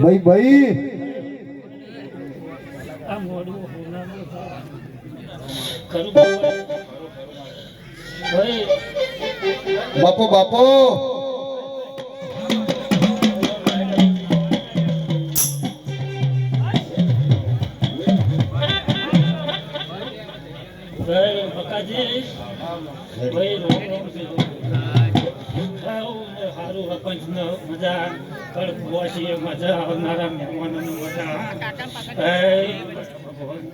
ભાઈ ભાઈ. બાપો બાપો. ભાઈ બકાજી ભાઈ મજા કડકવાસીએ મજા આવનારા મહેમાનોની મજા હે ભગવાન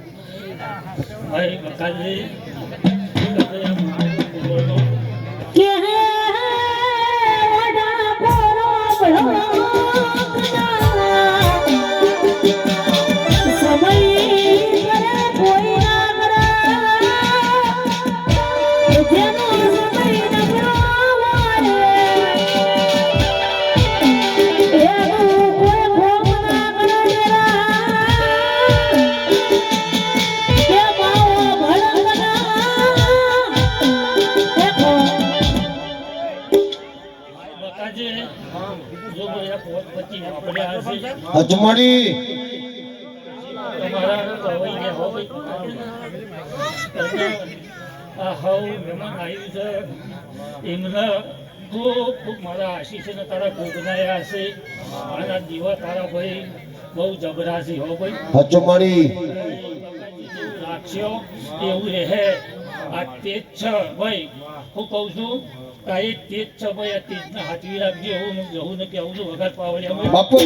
હે બકાજી તમારા એમને ખૂબ ખૂબ મારા. આશીષ ને તારા ભોગનાયા હશે આના દીવા તારા ભાઈ બહુ જબરાશી હો ભાઈ રાખશો એવું રહે. આ તેજ છે ભાઈ. હું કહું છું એ તેજ છે ભાઈ આ તેજને હાથવી રાખજો એવું ને જવું ને કેવું છું વગર પાવડિયા બાપો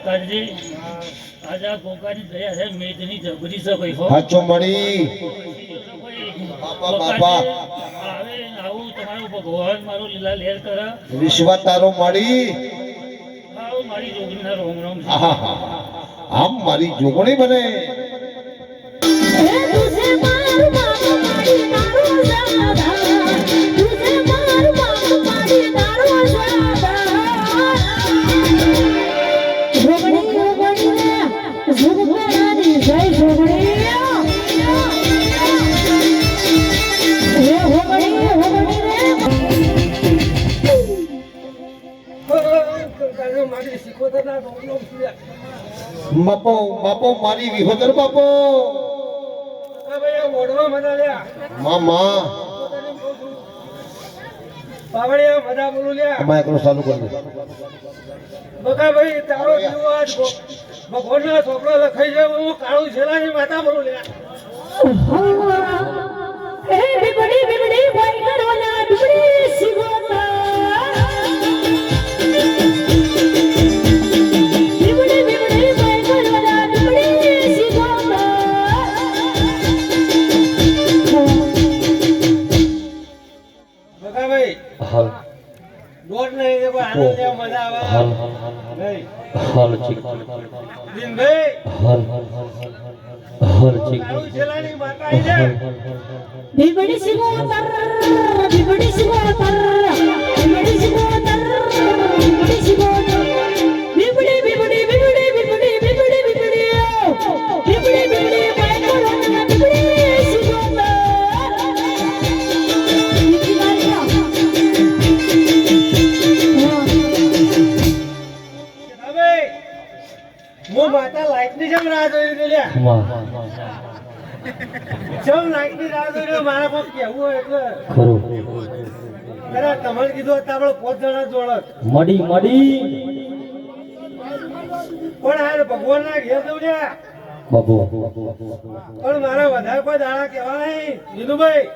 મકાનજી આજા ગોગાની દયા છે મેદની જબરી છે ભાઈ હાચો અજમણી બાપા બાપા. આવે આવું તમારો ભગવાન મારો લીલા લેર કરે. વિશ્વા તારો મળી. આવું મારી જોગણીના રોમ રોમ આમ મારી જોગણી બને. બાપો બાપો મારી વિહોદર બાપો. મામા. બાવળિયા મજા બોલું લ્યા. અમાય કરો ચાલુ કરી. બકા ભાઈ તારો જીવ આજ ભગવાનના છોકરા લખાઈ જાય હું કાળું છેલાની માતા બોલું લ્યા. એ ભાઈ કરવાના સિગોતા ભાઈ. હાલ. દોડ નહીં દે પણ આનંદ જેવા મજા આવે. હાલ. ભાઈ. હાલ ચીક દિન ભાઈ. હાલ. હાલ ચીક છેલાની માતા આવી જાય. બિબડી સિંગો તર બિબડી સિંગો તર બિબડી સિંગો તર બિબડી સિંગો રાહ જોઈ લીધી લ્યા માં ચમ રાહ જોઈ રહ્યો કોક કહેવું હોય એટલે. ખરું. કીધું હતા આપણે પોત જણા જોડત મડી મડી. પણ આ ભગવાન ના ઘેર જવું લ્યા પણ મારા વધારે કોઈ દાડા કહેવા નહીં. વિનુભાઈ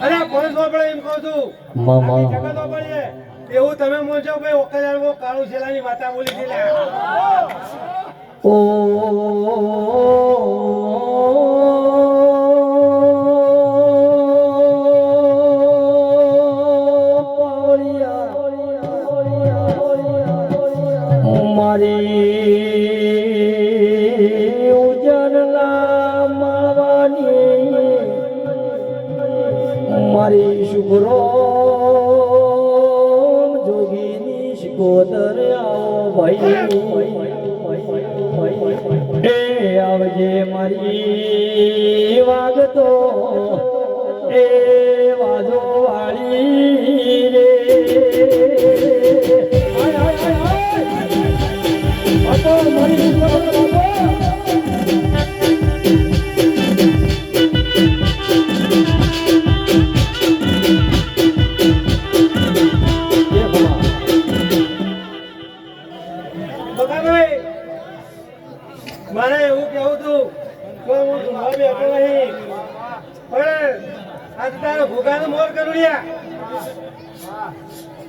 અરે પોલીસ વાપરે એમ કહું છું માં માં જગત વાપરીએ. એવું તમે મોજો ભાઈ ઓકજાળવો કાળુ શેલાની માતા બોલી છે. ઓ મારી મારી શુભરો જોગીની શિકોતર આવો ભાઈ. એ આવજે મારી વાગતો. એ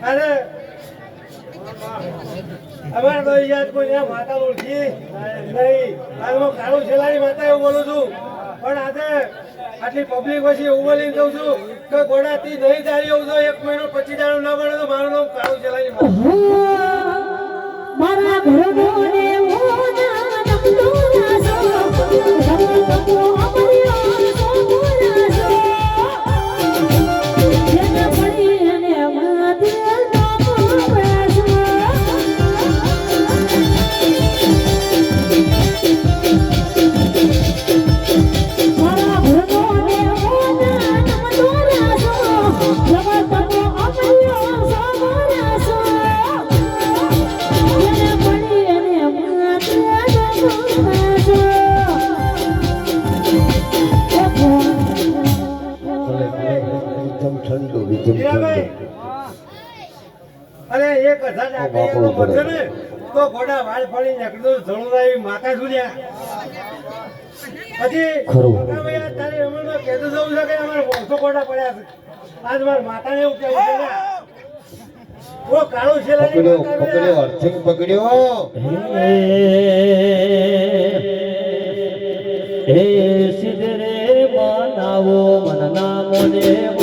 અને અમારે તો યાદ કોઈ ત્યાં માતા ઓળખી નહીં. આજે હું કાળું છેલ્લાની માતા એવું બોલું છું. પણ આજે આટલી પબ્લિક પછી એવું બોલીને કહું છું કે ગોડાથી નહીં ચાલી આવું એક મહિનો પછી દાડો ના બને તો મારું નામ કાળું છેલ્લાની એકદમ છંદો એકદમ છંદો અરે એક હજાર આપી ને તો ઘોડા વાળ ફળી નીકળતો ધણુરાઈ માતા સુર્યા પછી ખરું. તારે તારી અમલમાં જવું છે કે અમારે વોસો ઘોડા પડ્યા છે આજ મારા માતાને એવું કહેવું છે ઓ કાળો પકડ્યો પકડ્યો અર્થિંગ પકડ્યો હે સિદ્ધરે બનાવો મનના મોને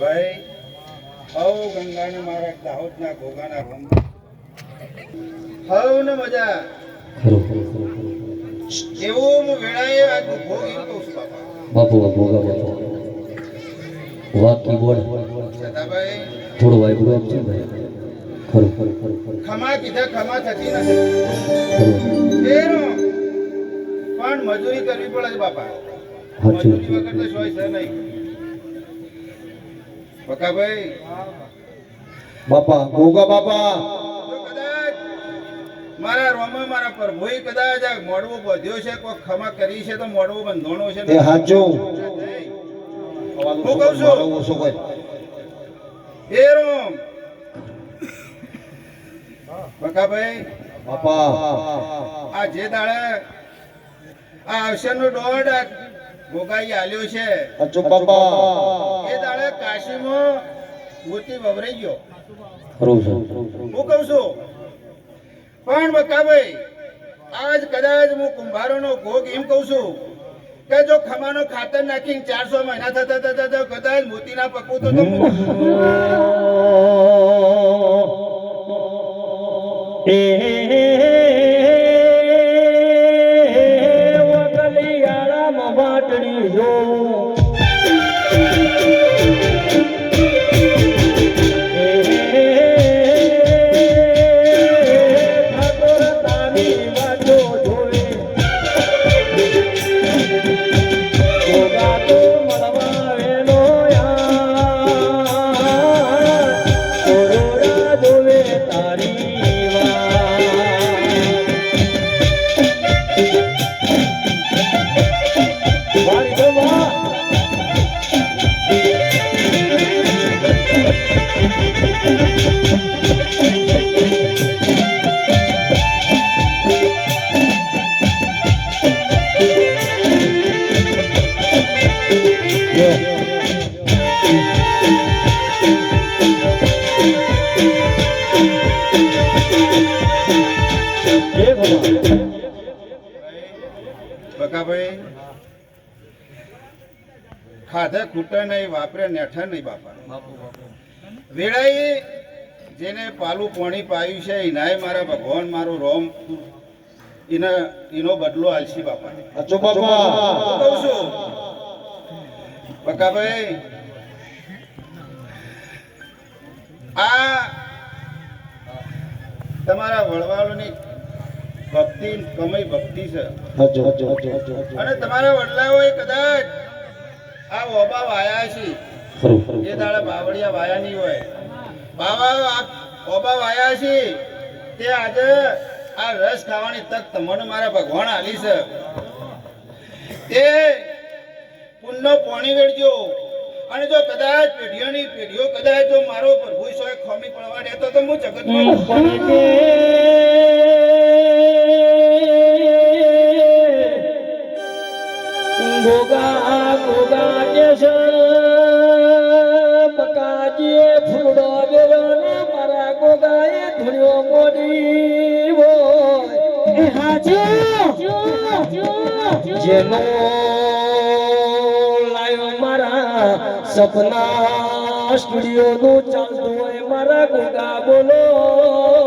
ભાઈ હવ ગંગાના મારા દાહોદના ઘોઘાના રંગ. હવ ને મજા. એવો હું વેળાએ આજ ભોગ એમ કહું બાપુ. બાપુ બાપુ ભાઈ. ખરું ખમા કીધા ખમા થતી પણ મજૂરી કરવી પડે બાપા. નહીં. પકાભાઈ બાપા ગોગા બાપા. મારા રોમા મારા પ્રભુએ કદાચ આ મોડવું બધ્યો છે કોઈ ખમા કરી છે તો મોડવો બંધોણો છે. એ હાચું. હું કહું છું ઓછો કોઈ. એ રોમ. પકાભાઈ બાપા. આ જે દાડે આ અવસરનો દોઢ આ ગોગાઈ આલ્યો છે. હાચું બાપા એ દાડે કાશીમાં મોતી વવરાઈ ગયો. ખરું છે. હું કહું છું પણ બકાભાઈ આજ કદાચ હું કુંભારોનો ભોગ એમ કહું છું કે જો ખમાનો ખાતર નાખીને ચારસો મહિના થતા થતા તો કદાચ મોતીના પકવું તો તો ખાધે ખૂટે નહીં વાપરે નેઠા નહીં બાપા. વેળાએ જેને પાલું પોણી પાયું છે એનાય મારા ભગવાન મારો રોમ એને એનો બદલો આલશી બાપા. અચો બાપા. કહું છું બકાભાઈ આ તમારા વડવાળોની ભક્તિ કમય ભક્તિ છે. અને તમારા વડલાઓએ કદાચ આ ઓબા વાયા છે. એ દાડા બાવળિયા વાયા નહીં હોય. બાવા ઓબા વાયા છે. તે આજે આ રસ ખાવાની તક તમને મારા ભગવાન આલી છે. તે પુણ્યનો પોણી વેળજો અને જો કદાચ પેઢીઓની પેઢીઓ કદાચ જો મારો પ્રભુ સોય ખોમી પડવા દેતો તો હું જગતમાં ગોગા ગોગા કે છે બકાજીએ ફૂડો ગયો ને મારા ગોગાએ ધૂળ્યો મોડી હોય હાચું જેનો લાયો મારા સપના સ્ટુડિયો નું ચાલતું હોય મારા ગોગા બોલો